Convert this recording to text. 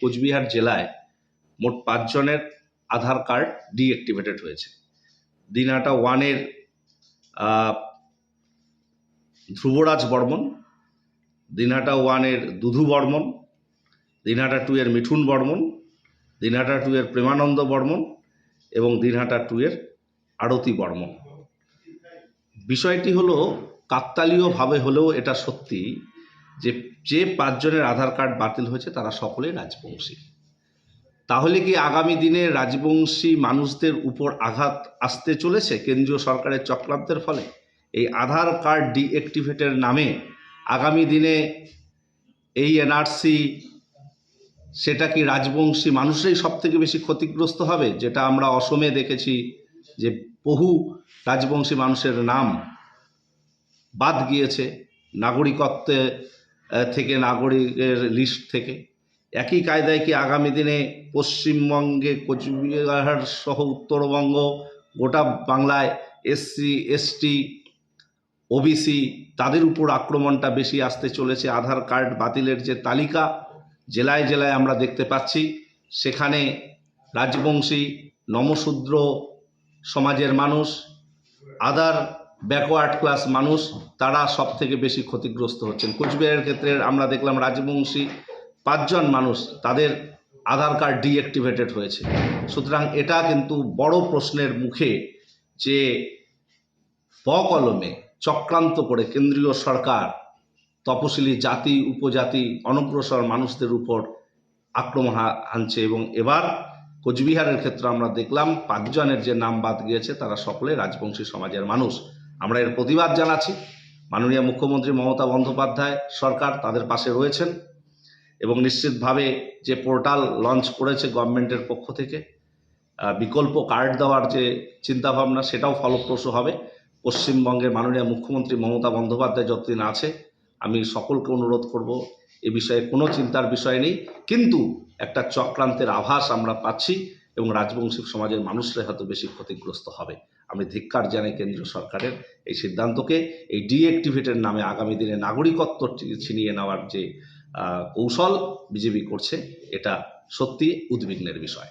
কোচবিহার জেলায় মোট পাঁচজনের আধার কার্ড ডিঅ্যাক্টিভেটেড হয়েছে। দিনহাটা ওয়ানের ধ্রুবরাজ বর্মন দিনহাটা ওয়ানের দুধু বর্মন দিনহাটা টু এর মিঠুন বর্মন দিনহাটা টু এর প্রেমানন্দ বর্মন এবং দিনহাটা টু এর আরতি বর্মন। বিষয়টি হলো, কাকতালীয়ভাবে হলেও এটা সত্যি যে যে পাঁচজনের আধার কার্ড বাতিল হয়েছে তারা সকলেই রাজবংশী। তাহলে কি আগামী দিনে রাজবংশী মানুষদের উপর আঘাত আসতে চলেছে কেন্দ্রীয় সরকারের চক্রান্তের ফলে? এই আধার কার্ড ডিঅ্যাক্টিভেটের নামে আগামী দিনে এই এনআরসি, সেটা কি রাজবংশী মানুষরাই সব থেকে বেশি ক্ষতিগ্রস্ত হবে? যেটা আমরা অসমে দেখেছি যে বহু রাজবংশী মানুষের নাম বাদ গিয়েছে। নাগরিকত্বে থেকে নাগরিকের লিস্ট থেকে। একই কায়দায় কি আগামী দিনে পশ্চিমবঙ্গে কোচবিহার সহ উত্তরবঙ্গ, গোটা বাংলায় এসসি এসটি ওবিসি তাদের উপর আক্রমণটা বেশি আসতে চলেছে। আধার কার্ড বাতিলের যে তালিকা, জেলায় জেলায় আমরা দেখতে পাচ্ছি। সেখানে রাজবংশী, নমশূদ্র সমাজের মানুষ আদার ব্যাকওয়ার্ড ক্লাস মানুষ, তারা সব থেকে বেশি ক্ষতিগ্রস্ত হচ্ছেন। কোচবিহারের ক্ষেত্রে আমরা দেখলাম রাজবংশী পাঁচজন মানুষ তাদের আধার কার্ড ডিঅ্যাক্টিভেটেড হয়েছে। সুতরাং এটা কিন্তু বড় প্রশ্নের মুখে যে বকলমে চক্রান্ত করে কেন্দ্রীয় সরকার, তপশিলি জাতি, উপজাতি, অনগ্রসর মানুষদের উপর আক্রমণ আনছে এবং এবার কোচবিহারের ক্ষেত্রে আমরা দেখলাম পাঁচজনের যে নাম বাদ গিয়েছে, তারা সকলে রাজবংশী সমাজের মানুষ। আমরা এর প্রতিবাদ জানাচ্ছি। মাননীয় মুখ্যমন্ত্রী মমতা বন্দ্যোপাধ্যায় সরকার তাদের পাশে রয়েছেন এবং নিশ্চিতভাবে যে পোর্টাল লঞ্চ করেছে গভর্নমেন্টের পক্ষ থেকে বিকল্প কার্ড দেওয়ার যে চিন্তাভাবনা সেটাও ফলপ্রসূ হবে। পশ্চিমবঙ্গের মাননীয় মুখ্যমন্ত্রী মমতা বন্দ্যোপাধ্যায় যতদিন আছে, আমি সকলকে অনুরোধ করব, এ বিষয়ে কোনো চিন্তার বিষয় নেই। কিন্তু একটা চক্রান্তের আভাস আমরা পাচ্ছি এবং রাজবংশী সমাজের মানুষরা হয়তো বেশি ক্ষতিগ্রস্ত হবে। আমি ধিক্কার জানাই কেন্দ্রীয় সরকারের এই সিদ্ধান্তকে। এই ডিঅ্যাক্টিভেটের নামে আগামী দিনে নাগরিকত্ব ছিনিয়ে নেওয়ার যে কৌশল বিজেপি করছে, এটা সত্যি উদ্বিগ্নের বিষয়।